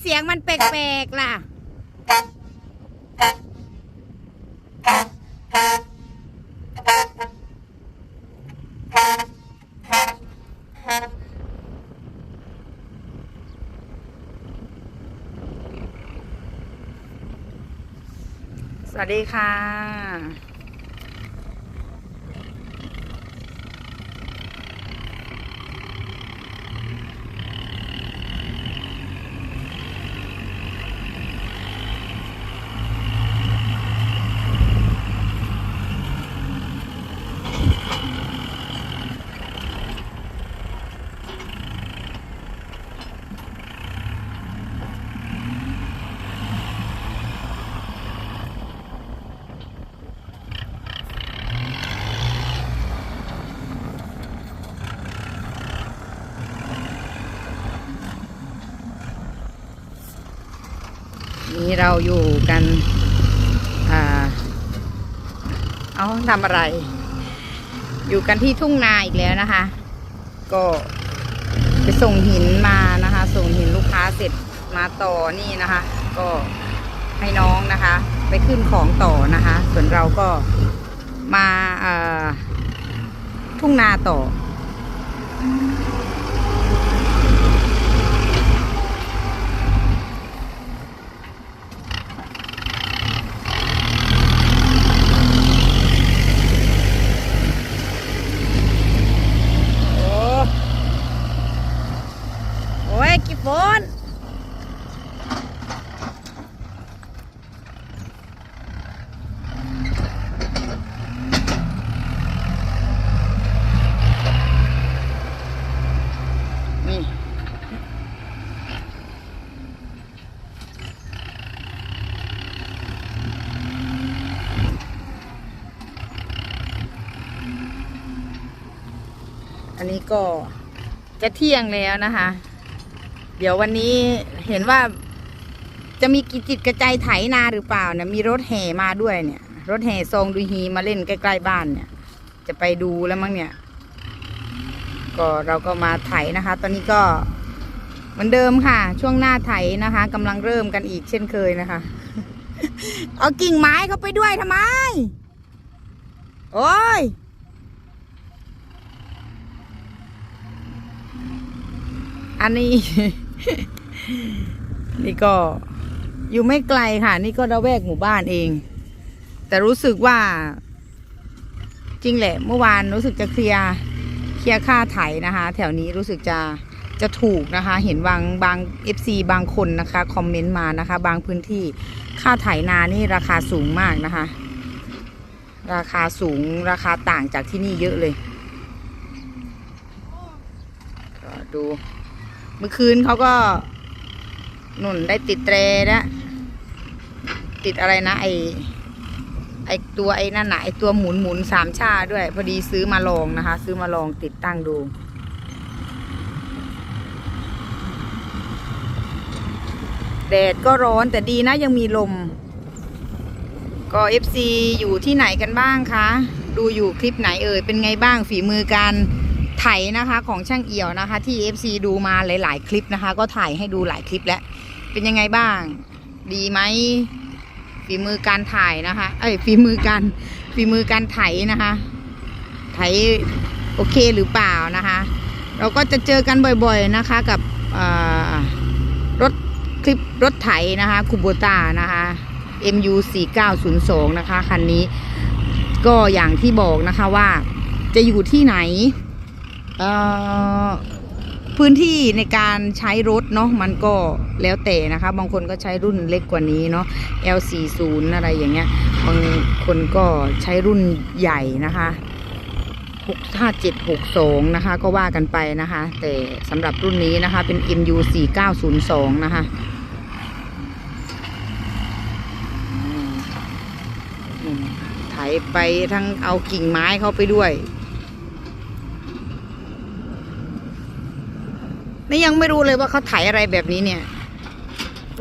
เสียงมันแปลกๆล่ะ สวัสดีค่ะ นี่ เราอยู่กันอเอาทำอะไร อยู่กันที่ทุ่งนาอีกแล้วนะคะ ก็ไปส่งหินมานะคะ ส่งหินลูกค้าเสร็จมาต่อนี่นะคะ ก็ให้น้องนะคะ ไปขึ้นของต่อนะคะ ส่วนเราก็มาทุ่งนาต่อ โอ้โอ้ย กี่ฝนอันนี้ก็จะเที่ยงแล้วนะคะ เดี๋ยววันนี้เห็นว่าจะมีกิจจิตกระจายไถนาหรือเปล่าเนี่ยมีรถแห่มาด้วยเนี่ย รถแห่ทรงดูฮีมาเล่นใกล้ๆบ้านเนี่ย จะไปดูแล้วมั้งเนี่ย ก็เราก็มาไถนะคะ ตอนนี้ก็เหมือนเดิมค่ะ ช่วงหน้าไถนะคะกำลังเริ่มกันอีกเช่นเคยนะคะ เอากิ่งไม้เขาไปด้วยทำไม โอ้ยอันนี้ นี่ก็อยู่ไม่ไกลค่ะ นี่ก็ระแวกหมู่บ้านเอง แต่รู้สึกว่า จริงแหละ เมื่อวานรู้สึกจะเคลียร์เคลียร์ค่าไถนะคะ แถวนี้รู้สึกจะจะถูกนะคะ เห็นบางบาง FC บางคนนะคะคอมเมนต์มานะคะ บางพื้นที่ค่าไถนานี่ราคาสูงมากนะคะ ราคาสูงราคาต่างจากที่นี่เยอะเลย ก็ดู เมื่อคืนเขาก็หนุนได้ติดแตรนะติดอะไรนะ ไอไอตัวไอนั่นนะไอตัวหมุนหมุนสามชาด้วย พอดีซื้อมาลองนะคะ ซื้อมาลองติดตั้งดูแดดก็ร้อนแต่ดีนะยังมีลม ก็เอฟซีอยู่ที่ไหนกันบ้างคะ ดูอยู่คลิปไหนเอ่ยเป็นไงบ้างฝีมือการ ไถนะคะของช่างเอี่ยวนะคะ ที่ FC ดูมาหลาย ๆ คลิปนะคะ ก็ถ่ายให้ดูหลายคลิปแล้ว เป็นยังไงบ้าง ดีไหมฝีมือการถ่ายนะคะ เอ้ยฝีมือการฝีมือการไถนะคะ ไถโอเคหรือเปล่านะคะ เราก็จะเจอกันบ่อยๆนะคะกับรถคลิปรถไถนะคะคูโบตานะคะ MU 4902นะคะคันนี้ ก็อย่างที่บอกนะคะว่าจะอยู่ที่ไหน พื้นที่ในการใช้รถเนาะมันก็แล้วแต่นะคะ บางคนก็ใช้รุ่นเล็กกว่านี้เนาะ L40 อะไรอย่างเงี้ย บางคนก็ใช้รุ่นใหญ่นะคะ65762 นะคะ ก็ว่ากันไปนะคะ แต่สำหรับรุ่นนี้นะคะเป็น MU 4902 นะคะไถไปทั้งเอากิ่งไม้เข้าไปด้วย นี่ยังไม่รู้เลยว่าเขาไถอะไรแบบนี้เนี่ย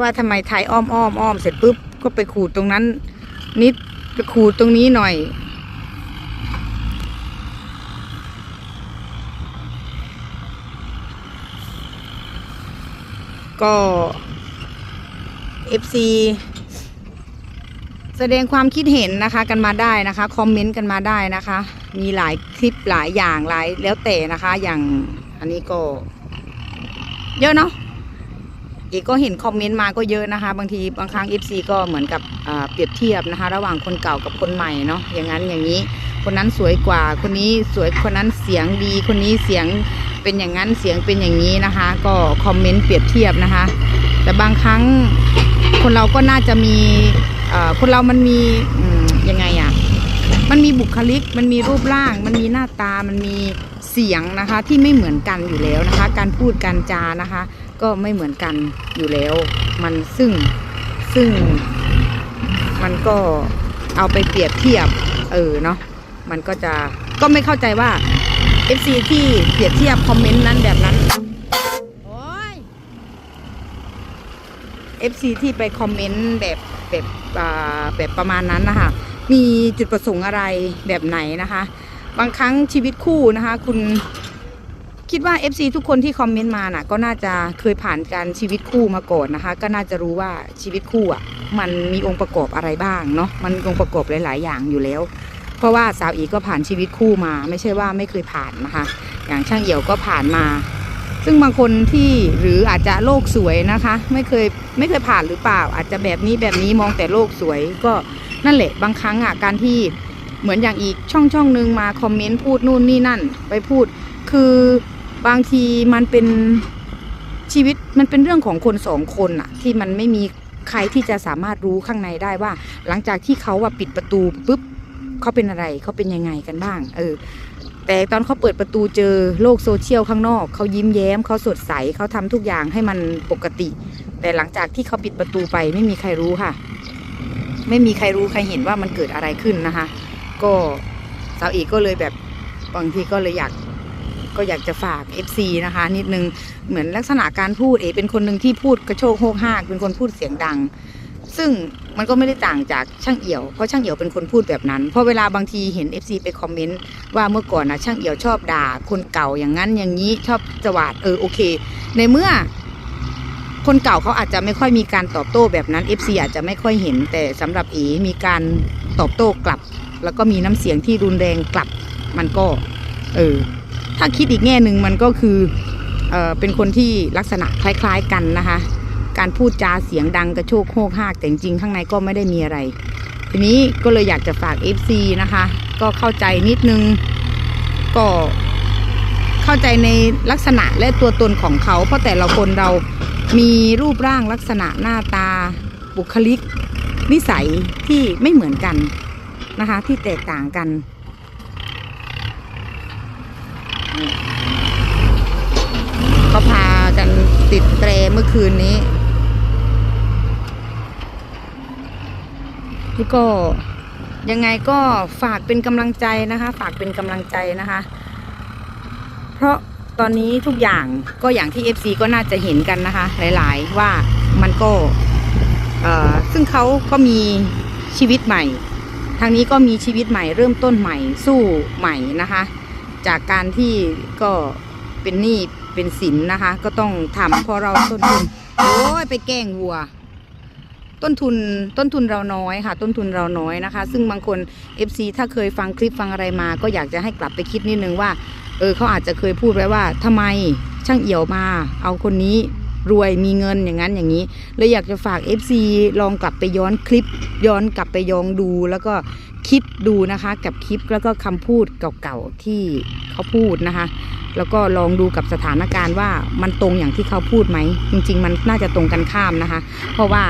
ว่าทำไมไถอ้อมอ้อมอ้อมเสร็จปุ๊บก็ไปขูดตรงนั้น นิดไปขูดตรงนี้หน่อย ก็ FC แสดงความคิดเห็นนะคะกันมาได้นะคะ คอมเมนต์กันมาได้นะคะ มีหลายคลิปหลายอย่างหลายแล้วแต่นะคะ อย่างอันนี้ก็ เยอะเนาะเอกก็เห็นคอมเมนต์มาก็เยอะนะคะ บางทีบางครั้ง FC ก็เหมือนกับเปรียบเทียบนะคะ ระหว่างคนเก่ากับคนใหม่เนาะอย่างนั้นอย่างนี้ คนนั้นสวยกว่า คนนี้สวยคนนั้นเสียงดี คนนี้เสียงเป็นอย่างนั้นเสียงเป็นอย่างนี้นะคะ ก็คอมเมนต์เปรียบเทียบนะคะ แต่บางครั้งคนเราก็น่าจะมีคนเรามันมีมยังไงอะ่ะมันมีบุคลิกมันมีรูปร่าง มันมีหน้าตามันมี เสียงนะคะที่ไม่เหมือนกันอยู่แล้วนะคะ การพูดการจานะคะ ก็ไม่เหมือนกันอยู่แล้ว มันซึ่งซึ่งมันก็เอาไปเปรียบเทียบ เออเนาะมันก็จะก็ไม่เข้าใจว่า FC ที่เปรียบเทียบคอมเมนต์นั้นแบบนั้นโอ้ย FC ที่ไปคอมเมนต์แบบแบบแบบประมาณนั้นนะคะ มีจุดประสงค์อะไรแบบไหนนะคะ บางครั้งชีวิตคู่นะคะ คุณคิดว่า FC ทุกคนที่คอมเมนต์มาน่ะ ก็น่าจะเคยผ่านการชีวิตคู่มาก่อนนะคะ ก็น่าจะรู้ว่าชีวิตคู่อะ มันมีองค์ประกอบอะไรบ้างเนาะมันองค์ประกอบหลาย ๆ อย่างอยู่แล้ว เพราะว่าสาวอีก็ผ่านชีวิตคู่มา ไม่ใช่ว่าไม่เคยผ่านนะคะ อย่างช่างเอี่ยวก็ผ่านมา ซึ่งบางคนที่หรืออาจจะโลกสวยนะคะ ไม่เคยไม่เคยผ่านหรือเปล่า อาจจะแบบนี้แบบนี้มองแต่โลกสวยก็นั่นแหละบางครั้งอะการที่ เหมือนอย่างอีกช่องช่องหนึ่งมาคอมเมนต์พูดนู่นนี่นั่น ไปพูด คือบางทีมันเป็นชีวิตมันเป็นเรื่องของคนสองคนอะที่มันไม่มีใครที่จะสามารถรู้ข้างในได้ว่า หลังจากที่เขาว่าปิดประตูปุ๊บเขาเป็นอะไรเขาเป็นยังไงกันบ้าง เออ แต่ตอนเขาเปิดประตูเจอโลกโซเชียลข้างนอกเขายิ้มแย้มเขาสดใสเขาทำทุกอย่างให้มันปกติ แต่หลังจากที่เขาปิดประตูไปไม่มีใครรู้ค่ะ ไม่มีใครรู้ใครเห็นว่ามันเกิดอะไรขึ้นนะคะ ก็สาวเอกก็เลยแบบบางทีก็เลยอยากก็อยากจะฝาก FC นะคะ นิดนึงเหมือนลักษณะการพูดเอเป็นคนหนึ่งที่พูดกระโชกโฮกฮากเป็นคนพูดเสียงดัง ซึ่งมันก็ไม่ได้ต่างจากช่างเอี่ยวเพราะช่างเอี่ยวเป็นคนพูดแบบนั้น เพราะเวลาบางทีเห็น FC ไปคอมเมนต์ว่าเมื่อก่อนนะช่างเอี่ยวชอบด่า คนเก่าอย่างนั้นอย่างนี้ชอบจวาดเออโอเค ในเมื่อ คนเก่าเขาอาจจะไม่ค่อยมีการตอบโต้แบบนั้น FC อาจจะไม่ค่อยเห็นแต่สำหรับเอมีการตอบโต้กลับ แล้วก็มีน้ำเสียงที่รุนแรงกลับมันก็ เออ ถ้าคิดอีกแง่หนึ่งมันก็คือเออเป็นคนที่ลักษณะคล้ายๆกันนะคะ การพูดจาเสียงดังกระโชกโฮกฮากแต่จริงข้างในก็ไม่ได้มีอะไร ทีนี้ก็เลยอยากจะฝาก FC นะคะ ก็เข้าใจนิดนึง ก็เข้าใจในลักษณะและตัวตนของเขา เพราะแต่ละคนเรามีรูปร่างลักษณะหน้าตาบุคลิกนิสัยที่ไม่เหมือนกัน นะคะ ที่แตกต่างกันเขาพากันติดแตรเมื่อคืนนี้แล้วก็ยังไงก็ฝากเป็นกำลังใจนะคะ ฝากเป็นกำลังใจนะคะ เพราะตอนนี้ทุกอย่างก็อย่างที่ FC ก็น่าจะเห็นกันนะคะ หลาย ๆ ว่ามันก็ซึ่งเขาก็มีชีวิตใหม่ ทางนี้ก็มีชีวิตใหม่เริ่มต้นใหม่สู้ใหม่นะคะ จากการที่ก็เป็นหนี้เป็นสินนะคะ ก็ต้องทำเพราะเราต้นทุนโอ้ยไปแกล้งวัว ต้นทุนต้นทุนเราน้อยค่ะ ต้นทุนเราน้อยนะคะ ซึ่งบางคน FC ถ้าเคยฟังคลิปฟังอะไรมา ก็อยากจะให้กลับไปคิดนิดนึงว่าเออเขาอาจจะเคยพูดไว้ว่าทำไมช่างเอี่ยวมา เอาคนนี้ รวยมีเงินอย่างนั้นอย่างนี้เลยอยากจะฝาก FC ลองกลับไปย้อนคลิป ย้อนกลับไปยองดู แล้วก็คิดดูนะคะกับคลิปแล้วก็คำพูดเก่าๆที่เขาพูดนะคะ แล้วก็ลองดูกับสถานการณ์ว่ามันตรงอย่างที่เขาพูดไหม จริง ๆ มันน่าจะตรงกันข้ามนะคะ เพราะว่า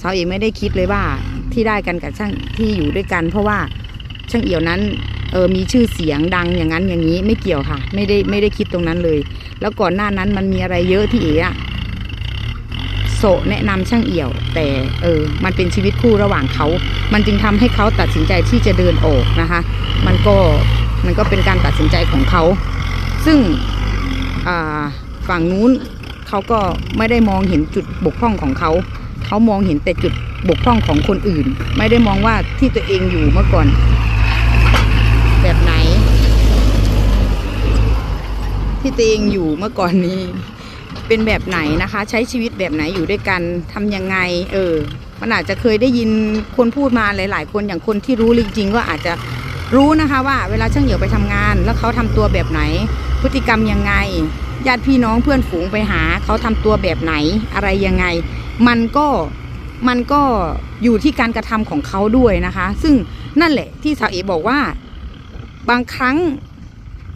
สาวเอกไม่ได้คิดเลยว่าที่ได้กันกับช่างที่อยู่ด้วยกัน เพราะว่าช่างเอี่ยวนั้น เออมีชื่อเสียงดังอย่างนั้นอย่างนี้ไม่เกี่ยวค่ะ ไม่ได้ไม่ได้คิดตรงนั้นเลย แล้วก่อนหน้านั้นมันมีอะไรเยอะที่เอ๋อะโสแนะนำช่างเอี่ยว แต่เออ มันเป็นชีวิตคู่ระหว่างเขา มันจึงทำให้เขาตัดสินใจที่จะเดินออกนะคะ มันก็มันก็เป็นการตัดสินใจของเขา ซึ่งฝั่งนู้นเขาก็ไม่ได้มองเห็นจุดบกพร่องของเขาเขามองเห็นแต่จุดบกพร่องของคนอื่น ไม่ได้มองว่าที่ตัวเองอยู่เมื่อก่อน แบบไหน ที่ตัวเองอยู่เมื่อก่อนนี้ เป็นแบบไหนนะคะ ใช้ชีวิตแบบไหนอยู่ด้วยกันทำยังไง เออ มันอาจจะเคยได้ยินคนพูดมาหลาย ๆ คนอย่างคนที่รู้จริงๆก็อาจจะรู้นะคะว่าเวลาช่างเหี่ยวไปทำงาน แล้วเขาทำตัวแบบไหน พฤติกรรมยังไงญาติพี่น้องเพื่อนฝูงไปหาเขาทำตัวแบบไหนอะไรยังไง มันก็มันก็อยู่ที่การกระทำของเขาด้วยนะคะ ซึ่งนั่นแหละที่สาวเอบอกว่า บางครั้ง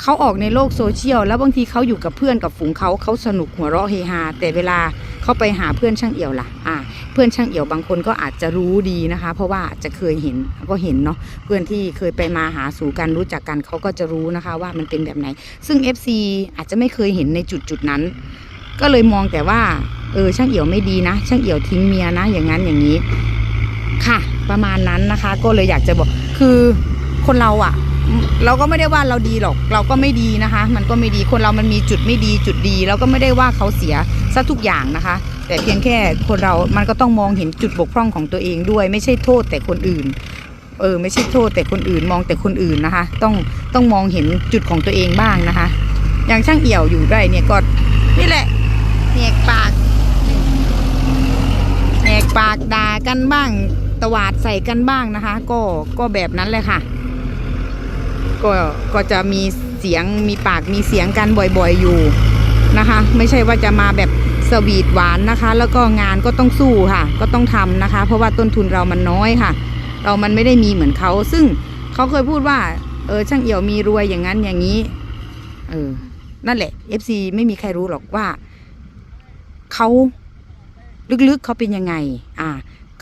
เขาออกในโลกโซเชียลแล้วบางทีเขาอยู่กับเพื่อนกับฝูงเขาเขาสนุกหัวเราะเฮฮาแต่เวลาเขาไปหาเพื่อนช่างเอี่ยวล่ะอ่าเพื่อนช่างเอี่ยวบางคนก็อาจจะรู้ดีนะคะ เพราะว่าจะเคยเห็นก็เห็นเนาะเพื่อนที่เคยไปมาหาสู่กันรู้จักกันเขาก็จะรู้นะคะว่ามันเป็นแบบไหน ซึ่ง FC อาจจะไม่เคยเห็นในจุดจุดนั้น ก็เลยมองแต่ว่าเออช่างเอี่ยวไม่ดีนะ ช่างเอี่ยวทิ้งเมียนะ อย่างนั้นอย่างนี้ ค่ะ ประมาณนั้นนะคะ ก็เลยอยากจะบอกคือคนเราอะ เราก็ไม่ได้ว่าเราดีหรอก เราก็ไม่ดีนะคะ มันก็ไม่ดีคนเรามันมีจุดไม่ดีจุดดี เราก็ไม่ได้ว่าเขาเสียซะทุกอย่างนะคะ แต่เพียงแค่คนเรามันก็ต้องมองเห็นจุดบกพร่องของตัวเองด้วย ไม่ใช่โทษแต่คนอื่น เออ ไม่ใช่โทษแต่คนอื่นมองแต่คนอื่นนะคะ ต้องต้องมองเห็นจุดของตัวเองบ้างนะคะ อย่างช่างเอี่ยวอยู่ได้เนี่ยก็นี่แหละแหกปากแหกปากด่ากันบ้างตวาดใส่กันบ้างนะคะ ก็ก็แบบนั้นเลยค่ะ ก็ก็จะมีเสียงมีปากมีเสียงกันบ่อยๆอยู่นะคะ ไม่ใช่ว่าจะมาแบบสวีทหวานนะคะ แล้วก็งานก็ต้องสู้ค่ะ ก็ต้องทำนะคะ เพราะว่าต้นทุนเรามันน้อยค่ะ เรามันไม่ได้มีเหมือนเขา ซึ่งเขาเคยพูดว่า เออช่างเอี่ยวมีรวยอย่างนั้นอย่างนี้ เออ นั่นแหละ FC ไม่มีใครรู้หรอกว่าเขาลึกๆเขาเป็นยังไง อ่า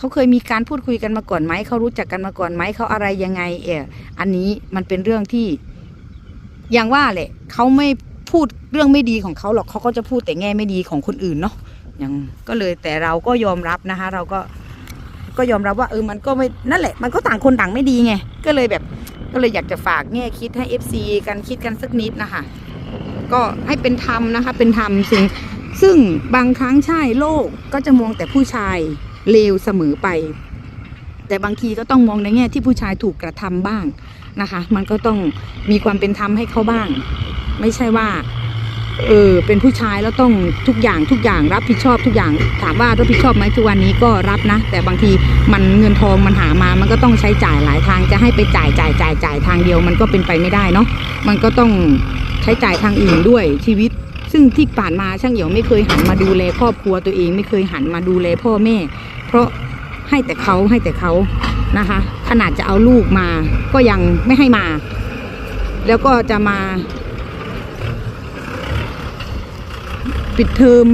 เขาเคยมีการพูดคุยกันมาก่อนไหมเขารู้จักกันมาก่อนไหมเขาอะไรยังไง เอออันนี้มันเป็นเรื่องที่ อย่างว่าแหละเขาไม่พูดเรื่องไม่ดีของเขาหรอกเขาก็จะพูดแต่แง่ไม่ดีของคนอื่นเนาะอย่างก็เลยแต่เราก็ยอมรับนะคะ เราก็ก็ยอมรับว่าเออมันก็ไม่นั่นแหละ มันก็ต่างคนต่างไม่ดีไงก็เลยแบบก็เลยอยากจะฝากแง่คิดให้ FC กันคิดกันสักนิดนะคะก็ให้เป็นธรรมนะคะ เป็นธรรมซึ่งซึ่งบางครั้งใช่โลกก็จะมองแต่ผู้ชาย เลวเสมอไป แต่บางทีก็ต้องมองในแง่ที่ผู้ชายถูกกระทำบ้างนะคะ มันก็ต้องมีความเป็นธรรมให้เขาบ้าง ไม่ใช่ว่าเออเป็นผู้ชายแล้วต้องทุกอย่างทุกอย่างรับผิดชอบทุกอย่างถามว่ารับผิดชอบไหมทุกวันนี้ก็รับนะ แต่บางทีมันเงินทองมันหามา มันก็ต้องใช้จ่ายหลายทางจะให้ไปจ่ายจ่ายจ่ายจ่ายทางเดียว มันก็เป็นไปไม่ได้เนาะมันก็ต้องใช้จ่ายทางอื่นด้วยชีวิต ซึ่งที่ผ่านมาช่างเหี่ยวไม่เคยหันมาดูแลครอบครัวตัวเองไม่เคยหันมาดูแลพ่อแม่ เพราะให้แต่เขาให้แต่เขานะคะ ขนาดจะเอาลูกมาก็ยังไม่ให้มา แล้วก็จะมา ปิดเทอม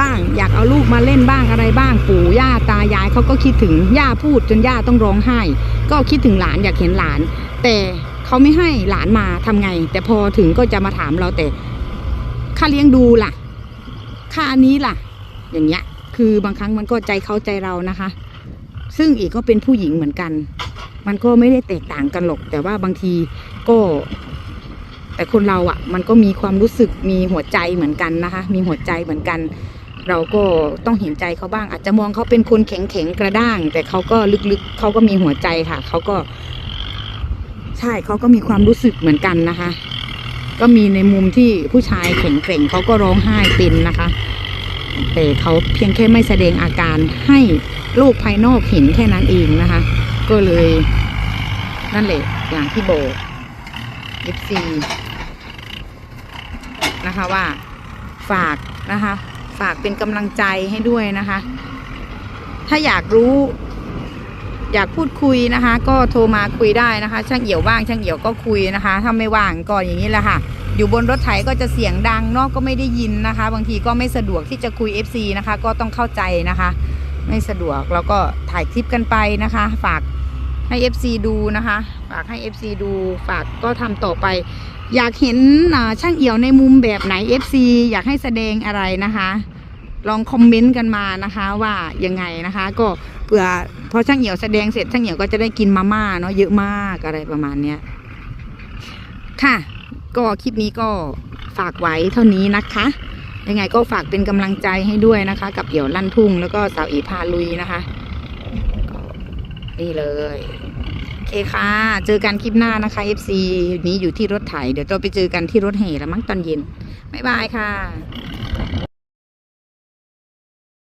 บ้าง อยากเอาลูกมาเล่นบ้างอะไรบ้าง ปู่ย่าตายายเขาก็คิดถึงย่าพูดจนย่าต้องร้องไห้ ก็คิดถึงหลานอยากเห็นหลาน แต่เขาไม่ให้หลานมาทำไง แต่พอถึงก็จะมาถามเราแต่ ค่าเลี้ยงดูล่ะ ค่าอันนี้ล่ะ อย่างเงี้ย คือบางครั้งมันก็ใจเขาใจเรานะคะ ซึ่งอีกก็เป็นผู้หญิงเหมือนกัน มันก็ไม่ได้แตกต่างกันหรอก แต่ว่าบางทีก็ แต่คนเราอะ่ะ มันก็มีความรู้สึกมีหัวใจเหมือนกันนะคะ มีหัวใจเหมือนกัน เราก็ต้องเห็นใจเขาบ้าง อาจจะมองเขาเป็นคนแข็งแข็งๆกระด้าง แต่เขาก็ลึกๆเขาก็มีหัวใจค่ะเขาก็ ใช่เขาก็มีความรู้สึกเหมือนกันนะคะ ก็มีในมุมที่ผู้ชายแข็งแกร่งเขาก็ร้องไห้เป็นนะคะ แต่เขาเพียงแค่ไม่แสดงอาการให้โลกภายนอกเห็นแค่นั้นเองนะคะ ก็เลยนั่นแหละอย่างที่โบอก FC นะคะว่าฝากนะคะ ฝากเป็นกำลังใจให้ด้วยนะคะ ถ้าอยากรู้ อยากพูดคุยนะคะ ก็โทรมาคุยได้นะคะ ช่างเหี่ยวว่างช่างเหี่ยวก็คุยนะคะถ้าไม่ว่างก็อย่างนี้แหละค่ะ อยู่บนรถไถก็จะเสียงดังนอกก็ไม่ได้ยินนะคะ บางทีก็ไม่สะดวกที่จะคุย FC นะคะ ก็ต้องเข้าใจนะคะ ไม่สะดวกแล้วก็ถ่ายคลิปกันไปนะคะ ฝากให้ FC ดูนะคะ ฝากให้ FC ดูฝากก็ทำต่อไป อยากเห็นช่างเอี่ยวในมุมแบบไหน FC อยากให้แสดงอะไรนะคะ ลองคอมเมนต์กันมานะคะว่ายังไงนะคะ ก็ ผื่อพอช่างเหี่ยวแสดงเสร็จช่างเหี่ยวก็จะได้กินมาม่าเนาะเยอะมากอะไรประมาณเนี้ยค่ะ ก็คลิปนี้ก็ฝากไว้เท่านี้นะคะ ยังไงก็ฝากเป็นกำลังใจให้ด้วยนะคะ กับเหี่ยวลั่นทุ่งแล้วก็สาวอีพาลุยนะคะนี่เลยโอเคค่ะ เจอกันคลิปหน้านะคะ FC นี้อยู่ที่รถไถเดี๋ยวเราไปเจอกันที่รถแห่แล้วมั้งตอนเย็นบ๊ายบายค่ะ